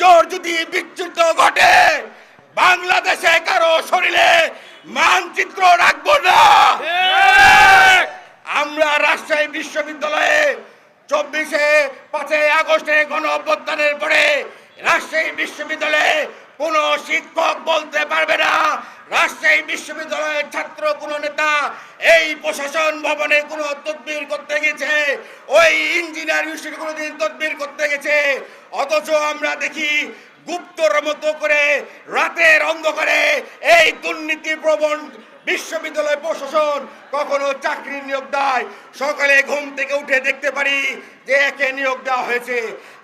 জোর যদি বিচ্যুত ঘটে বাংলাদেশে কারও শরীরে মানচিত্র রাখব না। আমরা রাজশাহী বিশ্ববিদ্যালয়ে চব্বিশে পাঁচই আগস্টে গণ অভ্যুত্থানের পরে রাজশাহী বিশ্ববিদ্যালয়ে কোনো শিক্ষক বলতে পারবে না। রাজশাহী বিশ্ববিদ্যালয়ের ছাত্র কোনো নেতা এই প্রশাসন ভবনে কোনো তদবির করতে গেছে। ওই ইঞ্জিনিয়ার ইনস্টিটিউট কোনোদিন তদবির করতে গেছে। অথচ আমরা দেখি গুপ্তর মতো করে রাতের অন্ধকারে এই দুর্নীতি প্রবণ বিশ্ববিদ্যালয় প্রশাসন কখনো চাকরি নিয়োগ দেয়। সকালে ঘুম থেকে উঠে দেখতে পারি যে একে নিয়োগ দেওয়া হয়েছে।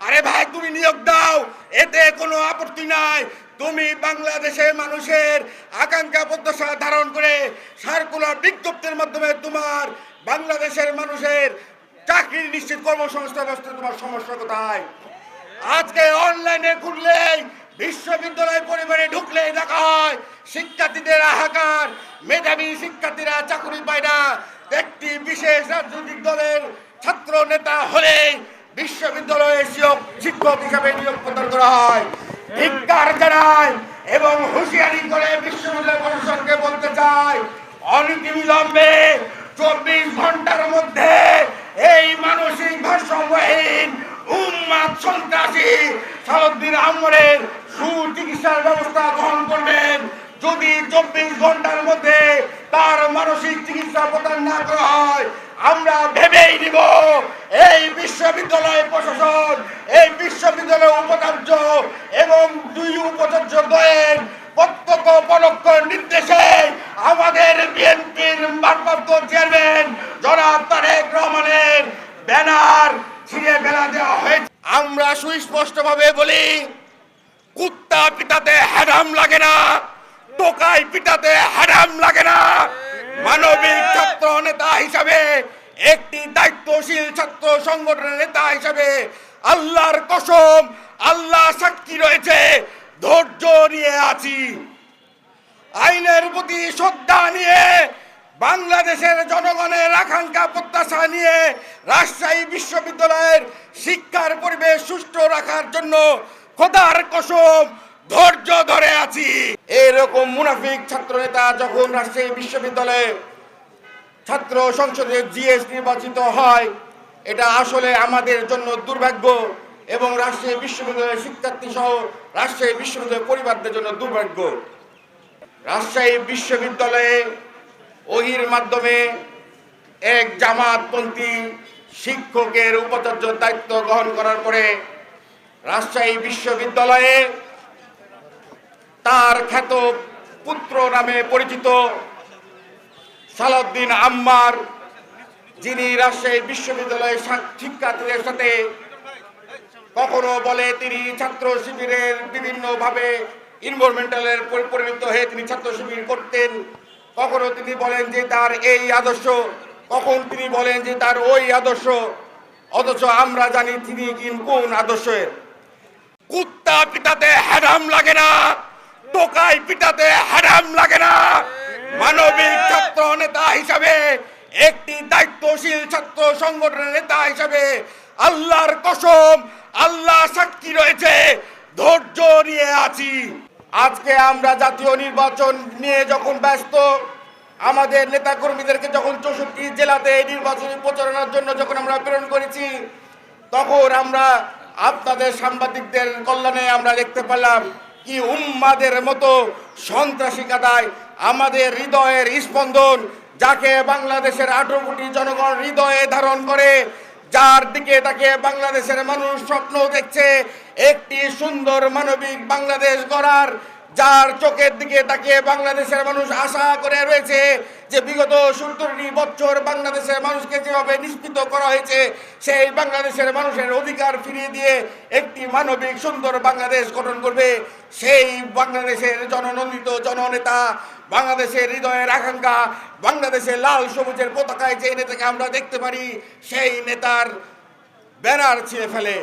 আরে ভাই, তুমি নিয়োগ দাও, এতে কোনো আপত্তি নাই। তুমি বাংলাদেশের মানুষের আকাঙ্ক্ষা প্রত্যাশা ধারণ করে সার্কুলার বিজ্ঞপ্তির মাধ্যমে তোমার বাংলাদেশের মানুষের চাকরি নিশ্চিত কর্মসংস্থান ব্যবস্থা, তোমার সমস্যা কোথায়? আজকে অনলাইনে খুললেই, বিশ্ববিদ্যালয় পরিবারে ঢুকলেই দেখা হয়, শিক্ষার্থীদের হাহাকার, মেধাবী শিক্ষার্থীরা চাকরি পায় না। একটি বিশেষ রাজনৈতিক দলের ছাত্র নেতা হলেই বিশ্ববিদ্যালয়ের শিক্ষক হিসাবে নিয়োগ প্রদান করা হয়। এবং হুঁশিয়ারি করে বিশ্ববিদ্যালয় প্রশাসনকে বলতে চায় অনতিবিলম্বে চব্বিশ ঘণ্টার মধ্যে এই মানসিক ভারসাম্যহীন উম্মাদ সন্ত্রাসী আহমদের ব্যবস্থা গ্রহণ করবেন। যদি চব্বিশ ঘণ্টার মধ্যে তার মানসিক চিকিৎসা প্রদান না করা হয়, আমরা ভেবেই নিব এই বিশ্ববিদ্যালয় প্রশাসন, এই বিশ্ববিদ্যালয় উপাচার্য এবং দুই উপাচার্য দ্বয়ের প্রত্যক্ষ পরোক্ষ নির্দেশে আমাদের বিএনপির ভারপ্রাপ্ত চেয়ারম্যান জনাব তারেক রহমানের ব্যানার ছিঁড়ে ফেলা দেওয়া হয়েছে আমরা সুস্পষ্টভাবে বলি, কুত্তা পিটাতে হ্যারাম লাগে না, টোকাই পিটাতে হ্যারাম লাগে না। মানবিক ছাত্র নেতা হিসাবে, একটি দায়িত্বশীল ছাত্র সংগঠনের নেতা হিসাবে আল্লাহর কসম, আল্লাহ সাক্ষী রয়েছে, ধৈর্য নিয়ে আছি। আইনের প্রতি শ্রদ্ধা নিয়ে বাংলাদেশের জনগণের আকাঙ্ক্ষা প্রত্যাশা নিয়ে রাজশাহী বিশ্ববিদ্যালয়ের শিক্ষার পরিবেশ সুষ্ঠু রাখার জন্য খোদার কসম ধৈর্য ধরে আছি। এরকম মুনাফিক ছাত্র নেতা যখন রাজশাহী বিশ্ববিদ্যালয়ে ছাত্র সংসদে জিএস নির্বাচিত হয়, এটা আসলে আমাদের জন্য দুর্ভাগ্য এবং রাজশাহী বিশ্ববিদ্যালয়ের শিক্ষার্থী সহ রাজশাহী বিশ্ববিদ্যালয়ের পরিবারদের জন্য দুর্ভাগ্য। রাজশাহী বিশ্ববিদ্যালয়ে ওহির মাধ্যমে এক জামাতপন্থী শিক্ষকের উপাচার্য দায়িত্ব গ্রহণ করার পরে রাজশাহী বিশ্ববিদ্যালয়ে তার খ্যাত পুত্র নামে পরিচিত সালাউদ্দিন আম্মার, যিনি রাজশাহী বিশ্ববিদ্যালয়ের শিক্ষার্থীদের সাথে কখনো বলে তিনি ছাত্র শিবিরের বিভিন্নভাবে ইনভলভমেন্টালের পরিণত হয়ে তিনি ছাত্র শিবির করতেন। কখনো তিনি বলেন যে তার এই আদর্শ, কখন তিনি বলেন যে তার ওই আদর্শ? অথচ আমরা জানি তিনি কোন আদর্শের। কুত্তা পিটাতে হ্যারাম লাগে না, টোকাই পিটাতে হ্যারাম লাগে না। মানবিক ছাত্র নেতা হিসাবে, একটি দায়িত্বশীল ছাত্র সংগঠনের নেতা হিসাবে আল্লাহর কসম আল্লাহ সাক্ষী রয়েছে, ধৈর্য নিয়ে আছি। আজকে আমরা জাতীয় নির্বাচন নিয়ে যখন ব্যস্ত, আমাদের নেতা কর্মীদেরকে যখন চৌষট্টি জেলাতে এই নির্বাচনী প্রচারণার জন্য যখন আমরা প্রেরণ করেছি, তখন আমরা আপনাদের সাংবাদিকদের কল্যাণে আমরা দেখতে পেলাম কি উম্মাদের মতো সন্ত্রাসী কাদায় আমাদের হৃদয়ের স্পন্দন, যাকে বাংলাদেশের আঠারো কোটি জনগণ হৃদয়ে ধারণ করে যার দিকে তাকে বাংলাদেশের মানুষ স্বপ্ন দেখছে। একটি সুন্দর মানবিক বাংলাদেশ গড়ার, যার চোখের দিকে তাকিয়ে বাংলাদেশের মানুষ আশা করে রয়েছে যে বিগত সত্তরটি বছর বাংলাদেশের মানুষকে যেভাবে নিষ্পিত করা হয়েছে, সেই বাংলাদেশের মানুষের অধিকার ফিরিয়ে দিয়ে একটি মানবিক সুন্দর বাংলাদেশ গঠন করবে। সেই বাংলাদেশের জননন্দিত জননেতা বাংলাদেশের হৃদয়ের আকাঙ্ক্ষা, বাংলাদেশের লাল সবুজের পতাকায় যে নেতাকে আমরা দেখতে পারি, সেই নেতার ব্যানার ছিঁড়ে ফেলে।